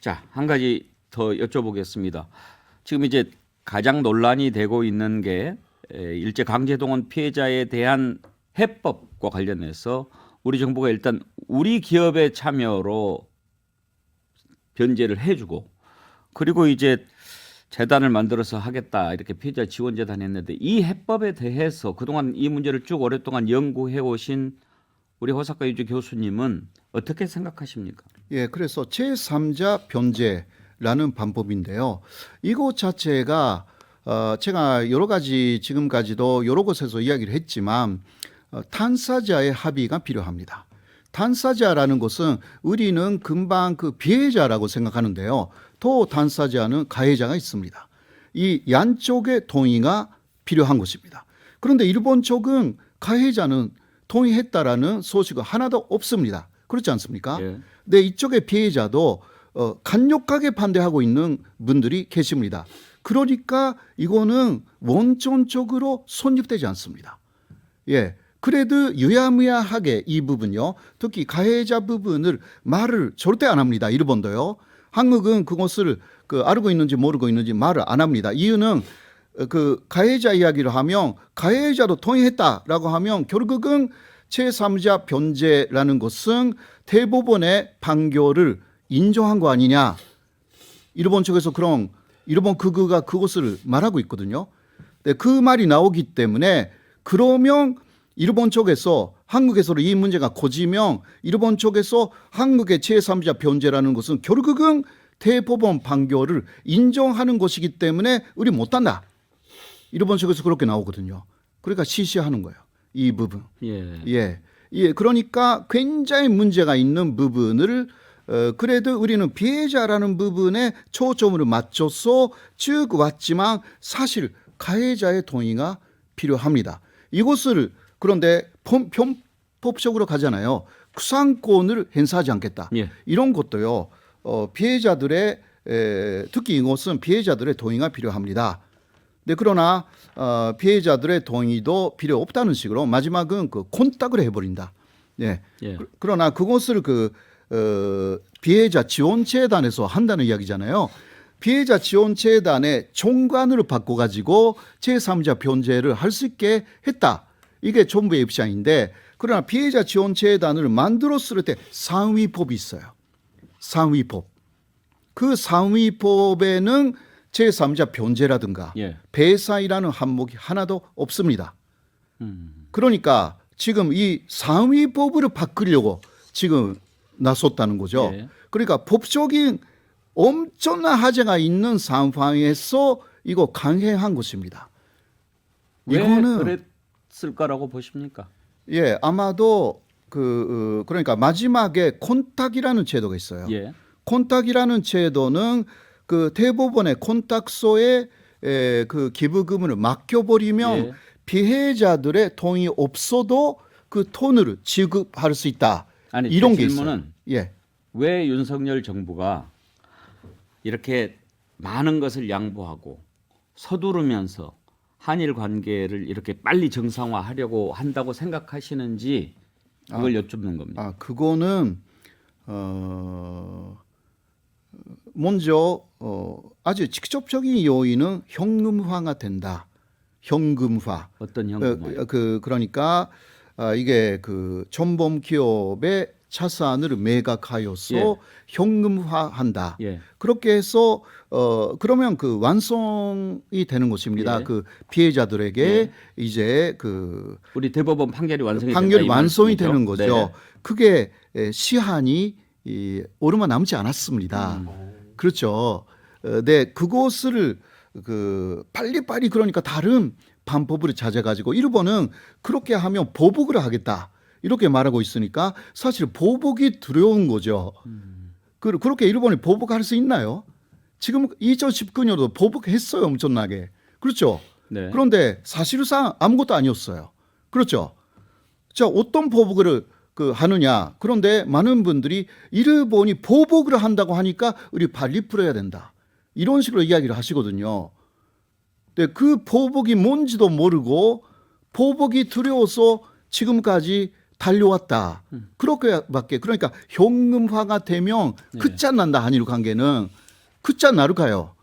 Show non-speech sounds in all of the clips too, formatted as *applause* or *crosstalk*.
자, 한 가지 더 여쭤보겠습니다. 지금 이제 가장 논란이 되고 있는 게 에, 일제 강제동원 피해자에 대한 해법과 관련해서 우리 정부가 일단 우리 기업의 참여로 변제를 해주고 그리고 이제 재단을 만들어서 하겠다 이렇게 피해자 지원 재단 했는데 이 해법에 대해서 그동안 이 문제를 쭉 오랫동안 연구해 오신 우리 호사카 유주 교수님은 어떻게 생각하십니까? 예, 그래서 제3자 변제라는 방법인데요. 이것 자체가 어, 제가 여러 가지 지금까지도 여러 곳에서 이야기를 했지만 어, 탄사자의 합의가 필요합니다. 탄사자라는 것은 우리는 금방 그 피해자라고 생각하는데요. 또 탄사자는 가해자가 있습니다. 이 양쪽의 동의가 필요한 것입니다. 그런데 일본 쪽은 가해자는 동의했다라는 소식은 하나도 없습니다. 그렇지 않습니까? 예. 네, 이쪽의 피해자도 어, 강력하게 반대하고 있는 분들이 계십니다. 그러니까 이거는 원천적으로 손립되지 않습니다. 예. 그래도 유야무야하게 이 부분요. 특히 가해자 부분을 말을 절대 안 합니다. 일본도요. 한국은 그것을 그 알고 있는지 모르고 있는지 말을 안 합니다. 이유는 어, 그 가해자 이야기를 하면 가해자도 동의했다라고 하면 결국은 제3자 변제라는 것은 대법원의 판결을 인정한 거 아니냐. 일본 쪽에서 그런 일본 극우가 그것을 말하고 있거든요. 네, 그 말이 나오기 때문에 그러면 일본 쪽에서 한국에서 이 문제가 고지면 일본 쪽에서 한국의 제3자 변제라는 것은 결국은 대법원 판결을 인정하는 것이기 때문에 우리 못한다. 일본 쪽에서 그렇게 나오거든요. 그러니까 시시하는 거예요. 이 부분. 예. 예. 예, 그러니까 굉장히 문제가 있는 부분을 어, 그래도 우리는 피해자라는 부분에 초점을 맞춰서 쭉 왔지만 사실 가해자의 동의가 필요합니다. 이것을 그런데 편- 편법적으로 가잖아요. 구상권을 행사하지 않겠다. 예. 이런 것도요. 어, 피해자들의 에, 특히 이것은 피해자들의 동의가 필요합니다. 네, 그러나 어, 피해자들의 동의도 필요 없다는 식으로 마지막은 그 콘딱을 해버린다. 네. 예. 그- 그러나 그것을 그 어, 피해자 지원재단에서 한다는 이야기잖아요. 피해자 지원재단의 총관을 바꿔 가지고 제3자 변제를 할 수 있게 했다. 이게 정부의 입장인데 그러나 피해자 지원재단을 만들었을 때 상위법이 있어요. 상위법. 그 상위법에는 제3자 변제라든가 예. 배상이라는 항목이 하나도 없습니다. 음. 그러니까 지금 이 상위법으로 바꾸려고 지금 나섰다는 거죠. 예. 그러니까 법적인 엄청난 하자가 있는 상황에서 이거 강행한 것입니다. 왜 이거는 그랬을까라고 보십니까? 예 아마도 그 어, 그러니까 마지막에 콘탁이라는 제도가 있어요. 예. 콘탁이라는 제도는 그 대법원의 콘탁소에 에, 그 기부금을 맡겨버리면 예. 피해자들의 동의 없어도 그 돈을 지급할 수 있다. 아니 이런 제게 질문은 있어요. 예. 왜 윤석열 정부가 이렇게 많은 것을 양보하고 서두르면서 한일 관계를 이렇게 빨리 정상화하려고 한다고 생각하시는지 그걸 여쭙는 겁니다. 아 그거는 어 먼저 어 아주 직접적인 요인은 현금화가 된다. 현금화. 어떤 어, 형태요? 그 그러니까 아, 이게 그 전범 기업의 자산을 매각하여서 예. 현금화한다. 예. 그렇게 해서 어 그러면 그 완성이 되는 것입니다. 예. 그 피해자들에게 이제 그 우리 대법원 판결이 완성이 판결이 완성이? 되는 거죠. 네. 그게 에, 시한이 이 얼마 남지 않았습니다. 음. 그렇죠. 어, 네, 그것을 그 빨리빨리 그러니까 다른 방법으로 찾아가지고 일본은 그렇게 하면 보복을 하겠다 이렇게 말하고 있으니까 사실 보복이 두려운 거죠. 그 그렇게 일본이 보복할 수 있나요? 지금 2019년도 보복했어요 엄청나게 그렇죠. 네. 그런데 사실상 아무것도 아니었어요. 그렇죠. 자, 어떤 보복을 그 하느냐. 그런데 많은 분들이 일본이 보복을 한다고 하니까 우리 빨리 풀어야 된다. 이런 식으로 이야기를 하시거든요. 근데 그 보복이 뭔지도 모르고 보복이 두려워서 지금까지 달려왔다. 그렇게밖에 그러니까 현금화가 되면 끝장난다 한일 관계는 끝장나루 가요.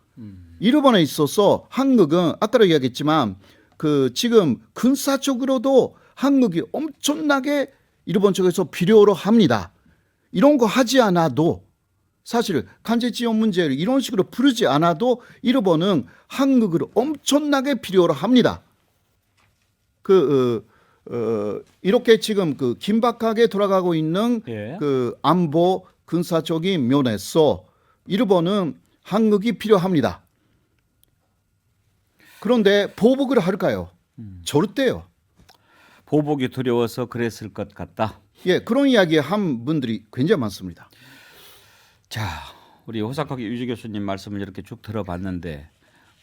일본에 있어서 한국은 아까도 이야기했지만 그 지금 군사적으로도 한국이 엄청나게 일본 쪽에서 필요로 합니다. 이런 거 하지 않아도 사실 간제 지원 문제를 이런 식으로 부르지 않아도 일본은 한국을 엄청나게 필요로 합니다. 그 어, 어, 이렇게 지금 그 긴박하게 돌아가고 있는 예. 그 안보 군사적인 면에서 일본은 한국이 필요합니다. 그런데 보복을 할까요? 절대요. 보복이 두려워서 그랬을 것 같다. 예, 그런 이야기 한 분들이 굉장히 많습니다. 자, 우리 호사카기 유지 교수님 말씀을 이렇게 쭉 들어봤는데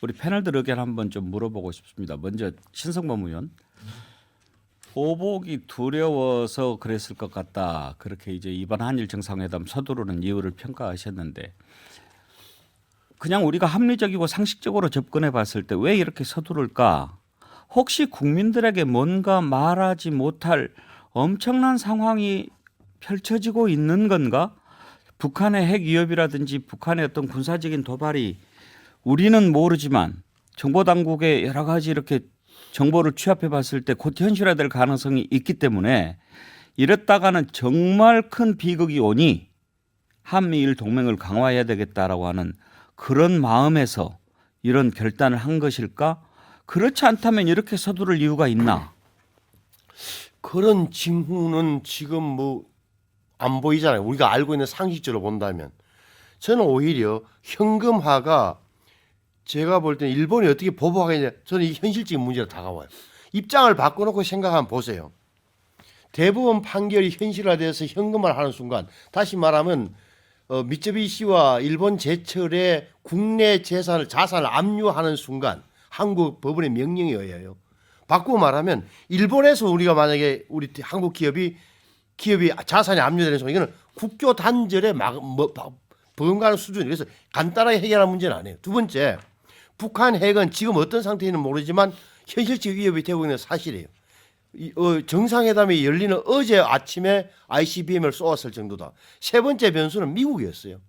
우리 패널들 의견 한번 좀 물어보고 싶습니다. 먼저 신성범 의원. 보복이 두려워서 그랬을 것 같다. 그렇게 이제 이번 한일 정상회담 서두르는 이유를 평가하셨는데 그냥 우리가 합리적이고 상식적으로 접근해 봤을 때 왜 이렇게 서두를까? 혹시 국민들에게 뭔가 말하지 못할 엄청난 상황이 펼쳐지고 있는 건가? 북한의 핵 위협이라든지 북한의 어떤 군사적인 도발이 우리는 모르지만 정보 당국의 여러 가지 이렇게 정보를 취합해 봤을 때 곧 현실화될 가능성이 있기 때문에 이랬다가는 정말 큰 비극이 오니 한미일 동맹을 강화해야 되겠다라고 하는 그런 마음에서 이런 결단을 한 것일까? 그렇지 않다면 이렇게 서두를 이유가 있나? 그런 징후는 지금 뭐 안 보이잖아요. 우리가 알고 있는 상식적으로 본다면 저는 오히려 현금화가 제가 볼 때는 일본이 어떻게 보복하겠냐 저는 이 현실적인 문제로 다가와요. 입장을 바꿔놓고 생각하면 보세요. 대부분 판결이 현실화돼서 현금화를 하는 순간 다시 말하면 어, 미쯔비시와 일본 제철의 국내 재산을 자산을 압류하는 순간 한국 법원의 명령에 의하여 바꾸고 말하면 일본에서 우리가 만약에 우리 한국 기업이 기업이 자산이 압류되는 순간 이거는 국교 단절에 막 뭐, 버금가는 수준 그래서 간단하게 해결할 문제는 아니에요. 두 번째 북한 핵은 지금 어떤 상태인지는 모르지만 현실적 위협이 되고 있는 사실이에요. 이, 어, 정상회담이 열리는 어제 아침에 ICBM을 쏘았을 정도다. 세 번째 변수는 미국이었어요.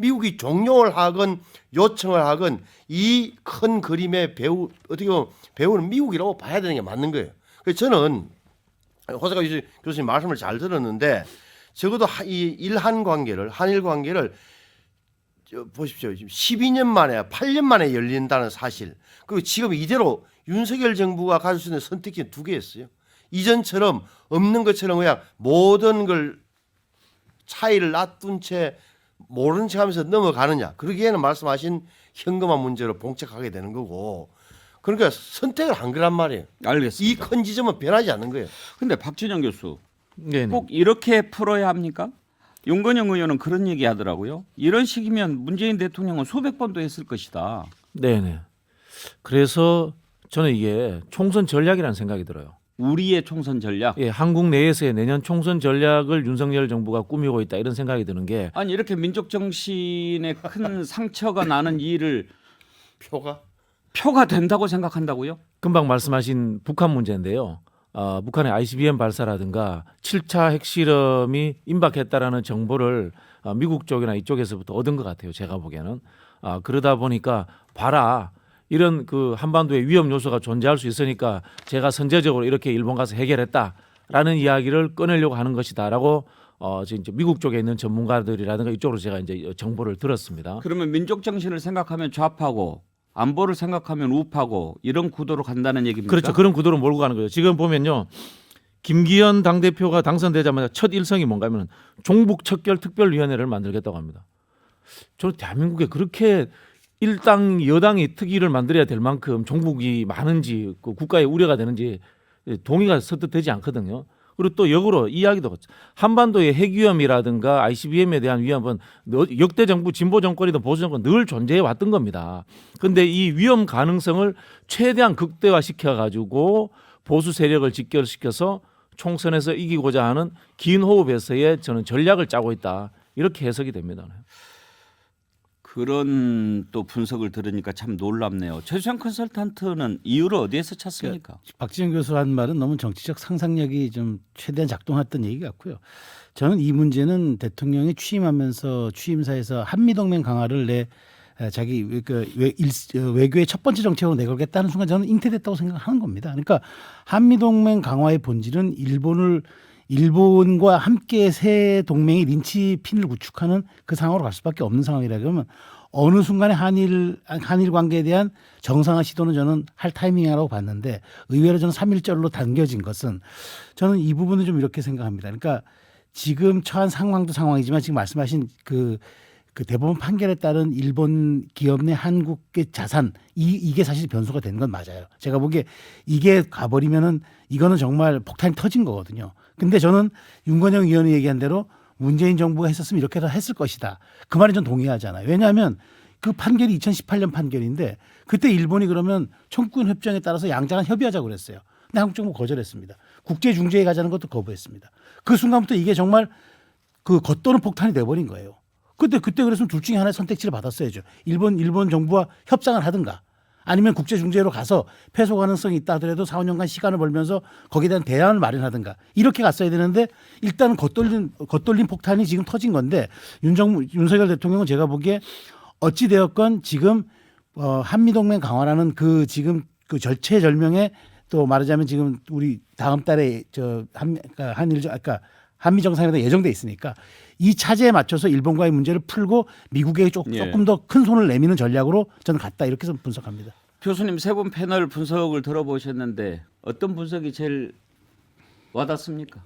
미국이 종용을 하건 요청을 하건 이 큰 그림의 배우 어떻게 보면 배우는 미국이라고 봐야 되는 게 맞는 거예요. 그래서 저는 교수- 교수님 말씀을 잘 들었는데 적어도 하- 이 일한 관계를 한일 관계를 저 보십시오. 지금 12년 만에 8년 만에 열린다는 사실. 그리고 지금 이대로 윤석열 정부가 가질 수 있는 선택지 두 개였어요. 이전처럼 없는 것처럼 그냥 모든 걸 차이를 놔둔 채 모른 척 하면서 넘어가느냐. 그러기에는 말씀하신 현금화 문제로 봉착하게 되는 거고. 그러니까 선택을 한 거란 말이에요. 이 알겠습니다. 큰 지점은 변하지 않는 거예요. 근데 박진영 교수 네. 꼭 이렇게 풀어야 합니까? 윤건영 의원은 그런 얘기 하더라고요. 이런 식이면 문재인 대통령은 수백 번도 했을 것이다. 네네. 그래서 저는 이게 총선 전략이라는 생각이 들어요. 우리의 총선 전략. 예, 한국 내에서의 내년 총선 전략을 윤석열 정부가 꾸미고 있다 이런 생각이 드는 게 아니 이렇게 민족 정신에 큰 상처가 나는 일을 표가 표가 된다고 생각한다고요? 금방 말씀하신 북한 문제인데요. 아, 북한의 ICBM 발사라든가 7차 핵실험이 임박했다라는 정보를 아, 미국 쪽이나 이쪽에서부터 얻은 것 같아요. 제가 보기에는 아, 그러다 보니까 봐라 이런 그 한반도의 위험 요소가 존재할 수 있으니까 제가 선제적으로 이렇게 일본 가서 해결했다라는 이야기를 꺼내려고 하는 것이다라고 어, 지금 이제 미국 쪽에 있는 전문가들이라든가 이쪽으로 제가 이제 정보를 들었습니다. 그러면 민족 정신을 생각하면 좌파고 안보를 생각하면 우파고 이런 구도로 간다는 얘기입니까? 그렇죠. 그런 구도로 몰고 가는 거죠. 지금 보면요. 김기현 당대표가 당선되자마자 첫 일성이 뭔가 하면 종북 척결 특별위원회를 만들겠다고 합니다. 저는 대한민국에 그렇게 일당 여당이 특위를 만들어야 될 만큼 종북이 많은지 그 국가에 우려가 되는지 동의가 서뜻 되지 않거든요. 그리고 또 역으로 이야기도 한반도의 핵 위험이라든가 ICBM에 대한 위험은 너- 역대 정부 진보 정권이든 보수 정권 늘 존재해 왔던 겁니다. 근데 이 위험 가능성을 최대한 극대화시켜 가지고 보수 세력을 직결시켜서 총선에서 이기고자 하는 긴 호흡에서의 저는 전략을 짜고 있다. 이렇게 해석이 됩니다. 그런 또 분석을 들으니까 참 놀랍네요. 최수영 컨설턴트는 이유를 어디에서 찾습니까? 박지원 교수 한 말은 너무 정치적 상상력이 좀 최대한 작동했던 얘기 같고요. 저는 이 문제는 대통령이 취임하면서 취임사에서 한미동맹 강화를 내 에, 자기 외- 그 어, 외교의 첫 번째 정책으로 내걸겠다는 순간 저는 잉태됐다고 생각하는 겁니다. 그러니까 한미동맹 강화의 본질은 일본을 일본과 함께 새 동맹이 린치핀을 구축하는 그 상황으로 갈 수밖에 없는 상황이라 그러면 어느 순간에 한일 한일 관계에 대한 정상화 시도는 저는 할 타이밍이라고 봤는데 의외로 저는 3일절로 당겨진 것은 저는 이 부분은 좀 이렇게 생각합니다. 그러니까 지금 처한 상황도 상황이지만 지금 말씀하신 그, 그 대법원 판결에 따른 일본 기업 내 한국의 자산 이, 이게 사실 변수가 된건 맞아요. 제가 보기에 이게 가버리면은 이거는 정말 폭탄이 터진 거거든요. 근데 저는 윤건영 의원이 얘기한 대로 문재인 정부가 했었으면 이렇게 다 했을 것이다. 그 말에 전 동의하잖아요. 왜냐하면 그 판결이 2018년 판결인데 그때 일본이 그러면 청구인 협정에 따라서 양자간 협의하자고 그랬어요. 근데 한국 정부 거절했습니다. 국제 중재에 가자는 것도 거부했습니다. 그 순간부터 이게 정말 그 겉도는 폭탄이 돼버린 거예요. 그때 그때 그랬으면 둘 중에 하나의 선택지를 받았어야죠. 일본 일본 정부와 협상을 하든가 아니면 국제 중재로 가서 패소 가능성이 있다 하더라도 4, 5년간 시간을 벌면서 거기에 대한 대안을 마련하든가 이렇게 갔어야 되는데 일단은 겉돌린 겉돌린 폭탄이 지금 터진 건데 윤정 윤석열 대통령은 제가 보기에 어찌 되었건 지금 어 한미 동맹 강화라는 그 지금 그 절체절명의 또 말하자면 지금 우리 다음 달에 저한 그러니까 한일 아까 한미 정상회담 예정돼 있으니까 이 차제에 맞춰서 일본과의 문제를 풀고 미국에 조, 예. 조금 더 큰 손을 내미는 전략으로 저는 갔다 이렇게 좀 분석합니다. 교수님 세 분 패널 분석을 들어보셨는데 어떤 분석이 제일 와닿습니까?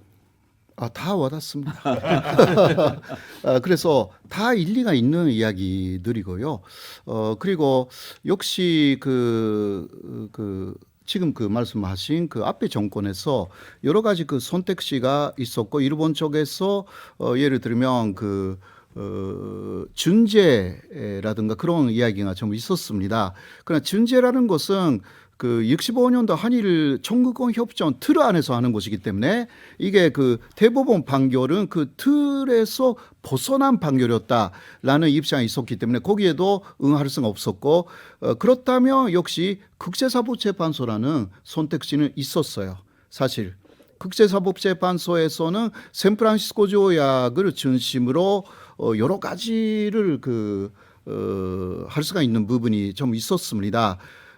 아, 다 와닿습니다. *laughs* 아, 그래서 다 일리가 있는 이야기들이고요. 어, 그리고 역시 그, 그, 지금 그 말씀하신 그 앞에 정권에서 여러 가지 그 선택지가 있었고, 일본 쪽에서 어, 예를 들면 그, 어, 준재라든가 그런 이야기가 좀 있었습니다. 그러나 준재라는 것은 그 65년도 한일 청구권 협정 틀 안에서 하는 것이기 때문에 이게 그 대법원 판결은 그 틀에서 벗어난 판결이었다라는 입장이 있었기 때문에 거기에도 응할 수가 없었고 어, 그렇다면 역시 국제사법재판소라는 선택지는 있었어요. 사실 국제사법재판소에서는 샌프란시스코 조약을 중심으로 어, 여러 가지를 그 어, 할 수가 있는 부분이 좀 있었습니다.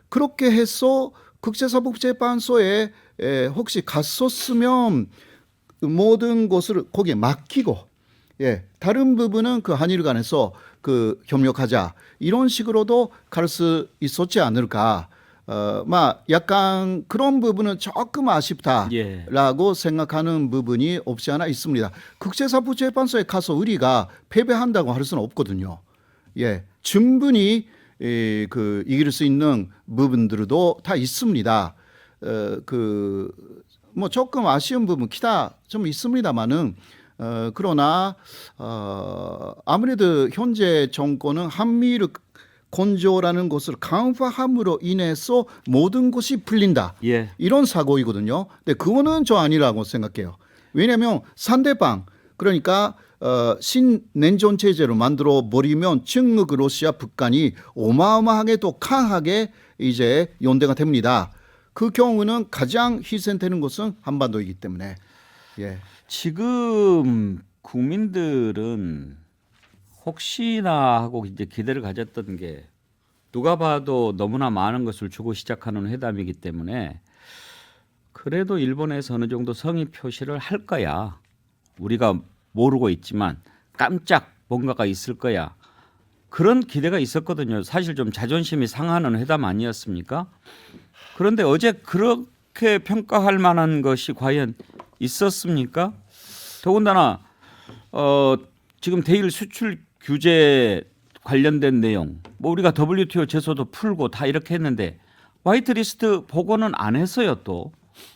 그렇게 해서 국제사법재판소에 에, 혹시 갔었으면 모든 것을 거기에 맡기고 예 다른 부분은 그 한일 간에서 그 협력하자 이런 식으로도 갈 수 있었지 않을까 어 막 약간 그런 부분은 조금 아쉽다. 예. 라고 생각하는 부분이 없지 않아 있습니다. 국제사법재판소에 가서 우리가 패배한다고 할 수는 없거든요. 예, 충분히 에, 그 이길 수 있는 부분들도 다 있습니다. 어, 그뭐 조금 아쉬운 부분 기타 좀 있습니다만은 어, 그러나 어, 아무래도 현재 정권은 한미를 건조라는 것을 강화함으로 인해서 모든 것이 풀린다. 예. 이런 사고이거든요. 근데 그거는 저 아니라고 생각해요. 왜냐하면 상대방 그러니까 어, 신냉전 체제로 만들어 버리면 중국, 러시아, 북한이 어마어마하게 또 강하게 이제 연대가 됩니다. 그 경우는 가장 희생되는 것은 한반도이기 때문에 예. 지금 국민들은 혹시나 하고 이제 기대를 가졌던 게 누가 봐도 너무나 많은 것을 주고 시작하는 회담이기 때문에 그래도 일본에서 어느 정도 성의 표시를 할 거야. 우리가 모르고 있지만 깜짝 뭔가가 있을 거야. 그런 기대가 있었거든요. 사실 좀 자존심이 상하는 회담 아니었습니까? 그런데 어제 그렇게 평가할 만한 것이 과연 있었습니까? 더군다나 어, 지금 대일 수출 규제 관련된 내용, 뭐 우리가 WTO 제소도 풀고 다 이렇게 했는데 화이트리스트 보고는 안 했어요 또.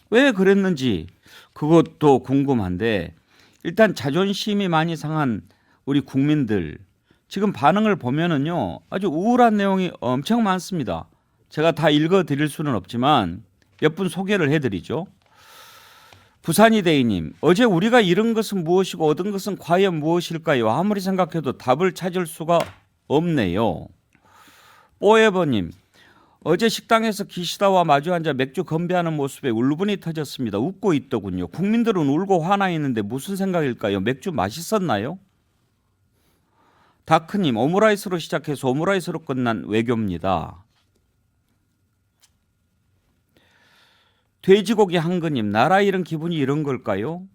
왜 그랬는지 그것도 궁금한데 일단 자존심이 많이 상한 우리 국민들 지금 반응을 보면은요 아주 우울한 내용이 엄청 많습니다. 제가 다 읽어 드릴 수는 없지만 몇 분 소개를 해 드리죠. 부산이 대인님 어제 우리가 잃은 것은 무엇이고 얻은 것은 과연 무엇일까요? 아무리 생각해도 답을 찾을 수가 없네요. 뽀에버님 어제 식당에서 기시다와 마주 앉아 맥주 건배하는 모습에 울분이 터졌습니다. 웃고 있더군요. 국민들은 울고 화나 있는데 무슨 생각일까요? 맥주 맛있었나요? 다크님 오므라이스로 시작해서 오므라이스로 끝난 외교입니다. 돼지고기 한근님 나라 잃은 기분이 이런 걸까요?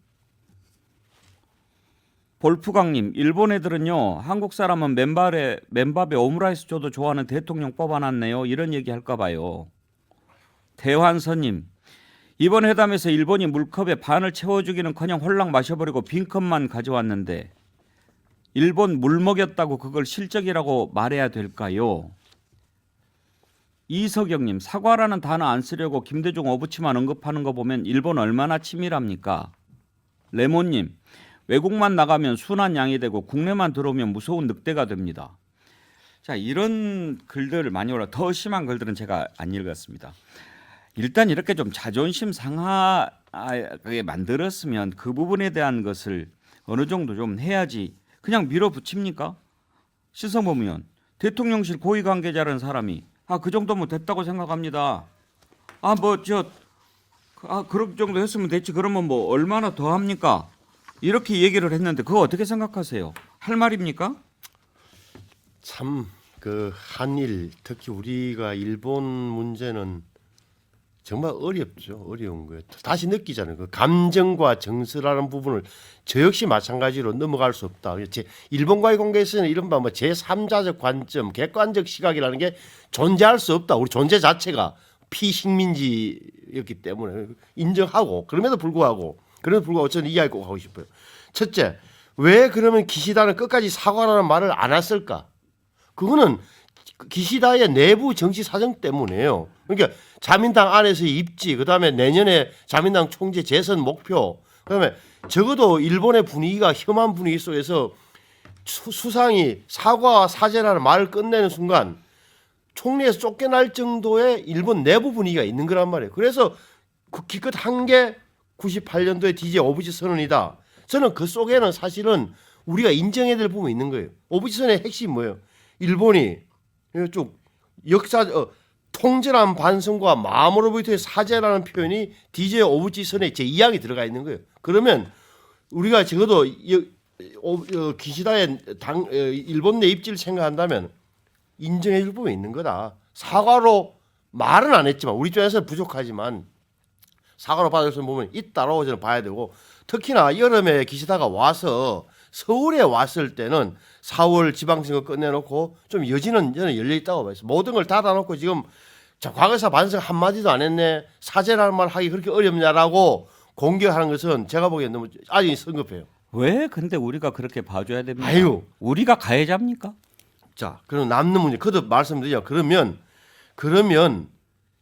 볼프강님 일본 애들은요 한국 사람은 맨밥에 맨밥에 오므라이스 줘도 좋아하는 대통령 뽑아놨네요 이런 얘기 할까 봐요. 대환선님 이번 회담에서 일본이 물컵에 반을 채워주기는커녕 홀랑 마셔버리고 빈컵만 가져왔는데 일본 물 먹였다고 그걸 실적이라고 말해야 될까요? 이석영님 사과라는 단어 안 쓰려고 김대중 어부치만 언급하는 거 보면 일본 얼마나 치밀합니까? 레몬님 외국만 나가면 순한 양이 되고 국내만 들어오면 무서운 늑대가 됩니다. 자 이런 글들 많이 올라 더 심한 글들은 제가 안 읽었습니다. 일단 이렇게 좀 자존심 상하게 만들었으면 그 부분에 대한 것을 어느 정도 좀 해야지 그냥 밀어붙입니까? 시성범 의원 대통령실 고위 관계자라는 사람이 아 그 정도면 됐다고 생각합니다. 아 뭐 저아 그런 정도 했으면 됐지 그러면 뭐 얼마나 더 합니까? 이렇게 얘기를 했는데 그거 어떻게 생각하세요? 할 말입니까? 참 그 한일 특히 우리가 일본 문제는 정말 어렵죠. 어려운 거예요. 다시 느끼잖아요. 그 감정과 정서라는 부분을 저 역시 마찬가지로 넘어갈 수 없다. 제 일본과의 관계에서는 이른바 뭐 제3자적 관점, 객관적 시각이라는 게 존재할 수 없다. 우리 존재 자체가 피식민지였기 때문에 인정하고 그럼에도 불구하고 그럼에도 불구하고 저는 이야기 꼭 하고 싶어요. 첫째, 왜 그러면 기시다는 끝까지 사과라는 말을 안 했을까? 그거는 기시다의 내부 정치 사정 때문에요. 그러니까 자민당 안에서의 입지, 그 다음에 내년에 자민당 총재 재선 목표, 그 다음에 적어도 일본의 분위기가 혐한 분위기 속에서 수, 수상이 사과와 사죄라는 말을 끝내는 순간 총리에서 쫓겨날 정도의 일본 내부 분위기가 있는 거란 말이에요. 그래서 그 기껏 한 게 98년도에 DJ 오부지 선언이다. 저는 그 속에는 사실은 우리가 인정해야 될 부분이 있는 거예요. 오부지 선언의 핵심이 뭐예요? 일본이 쭉 역사 어, 통절한 반성과 마음으로부터의 사죄라는 표현이 DJ 오부지 선에 제 2항이 들어가 있는 거예요. 그러면 우리가 적어도 이- 오- 어, 기시다의 당 어, 일본 내 입지를 생각한다면 인정해 줄 부분이 있는 거다. 사과로 말은 안 했지만 우리 쪽에서는 부족하지만 사과로 받을 수 보면 있다라고 저는 봐야 되고 특히나 여름에 기시다가 와서 서울에 왔을 때는 4월 지방선거 끝내놓고 좀 여지는 저는 열려 있다고 봐요. 모든 걸 닫아놓고 지금 자, 과거사 반성 한 마디도 안 했네 사죄라는 말 하기 그렇게 어렵냐라고 공격하는 것은 제가 보기엔 너무 아주 성급해요. 왜 근데 우리가 그렇게 봐줘야 됩니까? 아유. 우리가 가해자입니까? 자, 그럼 남는 문제 그도 말씀드리죠. 그러면 그러면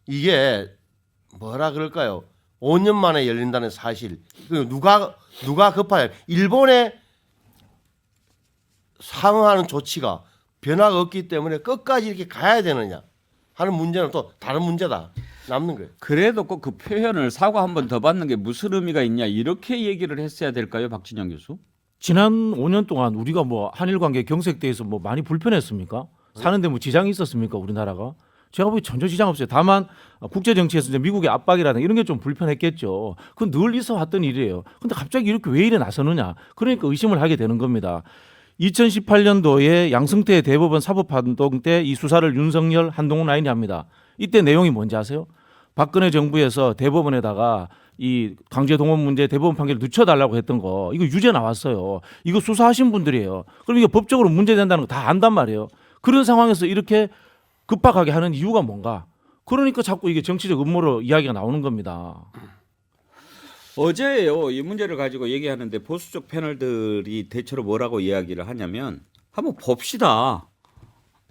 이게 뭐라 그럴까요? 5년 만에 열린다는 사실. 그 누가 누가 급하냐? 일본의 상응하는 조치가 변화가 없기 때문에 끝까지 이렇게 가야 되느냐 하는 문제는 또 다른 문제다. 남는 거예요. 그래도 꼭 그 표현을 사과 한 번 더 받는 게 무슨 의미가 있냐 이렇게 얘기를 했어야 될까요, 박진영 교수? 지난 5년 동안 우리가 뭐 한일 관계 경색대에서 뭐 많이 불편했습니까? 사는데 뭐 지장이 있었습니까? 우리나라가? 제가 보기 전혀 지장 없어요. 다만 국제 정치에서 이제 미국의 압박이라든가 이런 게 좀 불편했겠죠. 그건 늘 있어 왔던 일이에요. 근데 갑자기 이렇게 왜 이래 나서느냐? 그러니까 의심을 하게 되는 겁니다. 2018년도에 양승태 대법원 사법판동 때 이 수사를 윤석열 한동훈 라인이 합니다. 이때 내용이 뭔지 아세요? 박근혜 정부에서 대법원에다가 이 강제 동원 문제 대법원 판결을 늦춰달라고 했던 거 이거 유죄 나왔어요. 이거 수사하신 분들이에요. 그럼 이게 법적으로 문제된다는 거 다 안단 말이에요. 그런 상황에서 이렇게 급박하게 하는 이유가 뭔가? 그러니까 자꾸 이게 정치적 음모로 이야기가 나오는 겁니다. 어제요 이 문제를 가지고 얘기하는데 보수 쪽 패널들이 대체로 뭐라고 이야기를 하냐면 한번 봅시다.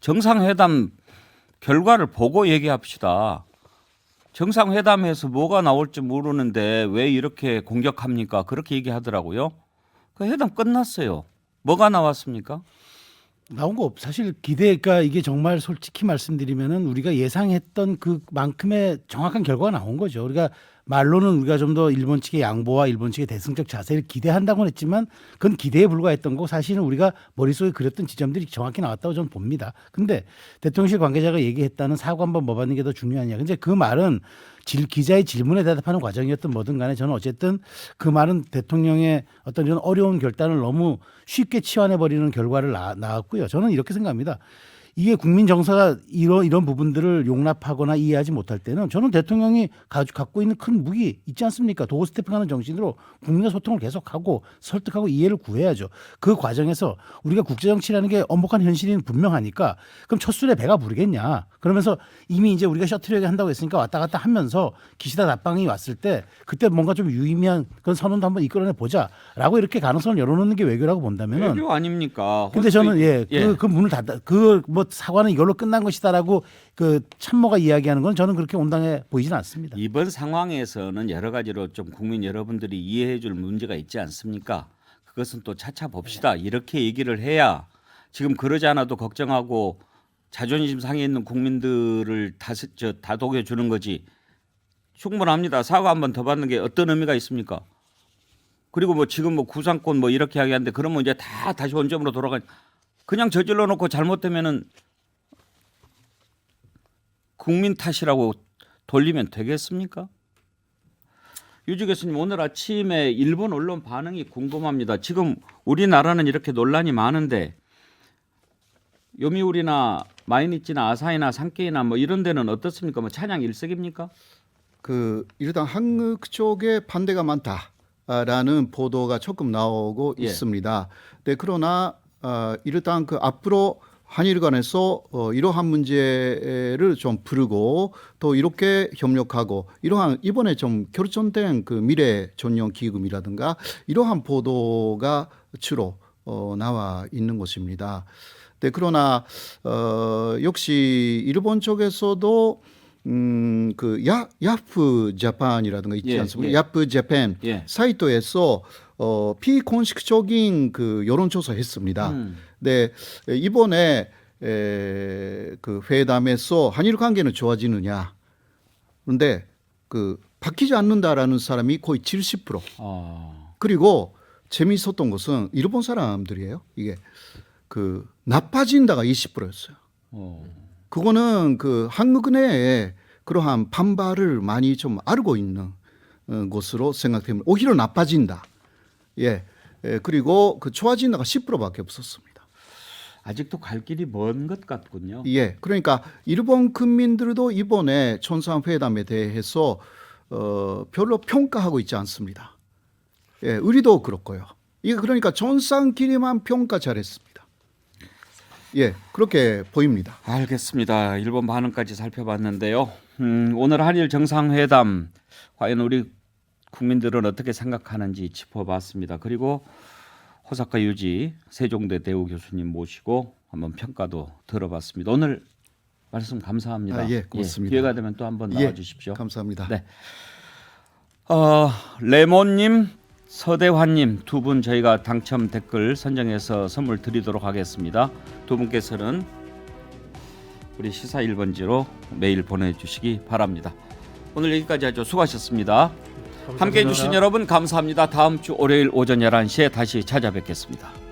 정상회담 결과를 보고 얘기합시다. 정상회담에서 뭐가 나올지 모르는데 왜 이렇게 공격합니까? 그렇게 얘기하더라고요. 그 회담 끝났어요. 뭐가 나왔습니까? 나온 거 없. 사실 기대가 이게 정말 솔직히 말씀드리면은 우리가 예상했던 그만큼의 정확한 결과가 나온 거죠. 우리가 말로는 우리가 좀 더 일본 측의 양보와 일본 측의 대승적 자세를 기대한다고는 했지만 그건 기대에 불과했던 거고 사실은 우리가 머릿속에 그렸던 지점들이 정확히 나왔다고 저는 봅니다. 근데 대통령실 관계자가 얘기했다는 사과 한번 뭐 받는 게 더 중요하냐. 근데 그 말은 질, 기자의 질문에 대답하는 과정이었던 뭐든 간에 저는 어쨌든 그 말은 대통령의 어떤 이런 어려운 결단을 너무 쉽게 치환해 버리는 결과를 나, 나왔고요. 저는 이렇게 생각합니다. 이게 국민 정서가 이런 이런 부분들을 용납하거나 이해하지 못할 때는 저는 대통령이 가, 갖고 있는 큰 무기 있지 않습니까? 도어 스태핑하는 정신으로 국민과 소통을 계속하고 설득하고 이해를 구해야죠. 그 과정에서 우리가 국제 정치라는 게 엄혹한 현실이 분명하니까 그럼 첫 술에 배가 부르겠냐? 그러면서 이미 이제 우리가 셔틀 얘기 한다고 했으니까 왔다 갔다 하면서 기시다 답방이 왔을 때 그때 뭔가 좀 유의미한 그런 선언도 한번 이끌어내 보자라고 이렇게 가능성을 열어놓는 게 외교라고 본다면은 외교 아닙니까? 근데 저는 예, 예. 그, 그 문을 닫아 그뭐 사과는 이걸로 끝난 것이다라고 그 참모가 이야기하는 건 저는 그렇게 온당해 보이지는 않습니다. 이번 상황에서는 여러 가지로 좀 국민 여러분들이 이해해 줄 문제가 있지 않습니까? 그것은 또 차차 봅시다. 이렇게 얘기를 해야 지금 그러지 않아도 걱정하고 자존심 상해 있는 국민들을 다스, 저, 다독여 주는 거지. 충분합니다. 사과 한 번 더 받는 게 어떤 의미가 있습니까? 그리고 뭐 지금 뭐 구상권 뭐 이렇게 이야기하는데 그러면 이제 다 다시 원점으로 돌아가 그냥 저질러 놓고 잘못되면은 국민 탓이라고 돌리면 되겠습니까? 유지 교수님 오늘 아침에 일본 언론 반응이 궁금합니다. 지금 우리나라는 이렇게 논란이 많은데 요미우리나 마이니치나 아사히나 산케이나 뭐 이런 데는 어떻습니까? 뭐 찬양 일색입니까? 그 일단 한국 쪽에 반대가 많다라는 보도가 조금 나오고 예. 있습니다. 네, 그러나 어, 일단 그 앞으로 한일 간에서 어, 이러한 문제를 좀 풀고 또 이렇게 협력하고 이러한 이번에 좀 결정된 그 미래 전용 기금이라든가 이러한 보도가 주로 어, 나와 있는 것입니다. 네, 그러나 어, 역시 일본 쪽에서도 음, 그 야, 야프 자판이라든가 있지 예, 않습니까? 예. 야프 재팬 예. 사이트에서 어, 비공식적인 그 여론조사 했습니다. 음. 네, 이번에 에, 그 회담에서 한일 관계는 좋아지느냐. 그런데 그 바뀌지 않는다라는 사람이 거의 70%. 어, 그리고 재미있었던 것은 일본 사람들이에요. 이게 그 나빠진다가 20%였어요. 어. 그거는 그 한국 내에 그러한 반발을 많이 좀 알고 있는 어, 것으로 생각됩니다. 오히려 나빠진다. 예. 예, 그리고 그 좋아진다가 10%밖에 없었습니다. 아직도 갈 길이 먼 것 같군요. 예. 그러니까 일본 국민들도 이번에 천상 회담에 대해서 어, 별로 평가하고 있지 않습니다. 예, 우리도 그렇고요. 이게 그러니까 전상끼리만 평가 잘했습니다. 예, 그렇게 보입니다. 알겠습니다. 일본 반응까지 살펴봤는데요. 음, 오늘 한일 정상회담 과연 우리 국민들은 어떻게 생각하는지 짚어봤습니다. 그리고 호사카 유지 세종대 대우 교수님 모시고 한번 평가도 들어봤습니다. 오늘 말씀 감사합니다. 아, 예, 고맙습니다. 기회가 되면 또 한번 예, 나와 주십시오. 감사합니다. 네. 어, 레몬님, 서대환님 두 분 저희가 당첨 댓글 선정해서 선물 드리도록 하겠습니다. 두 분께서는 우리 시사 1번지로 메일 보내주시기 바랍니다. 오늘 여기까지 하죠. 수고하셨습니다. 함께해 주신 여러분 감사합니다. 다음 주 월요일 오전 11시에 다시 찾아뵙겠습니다.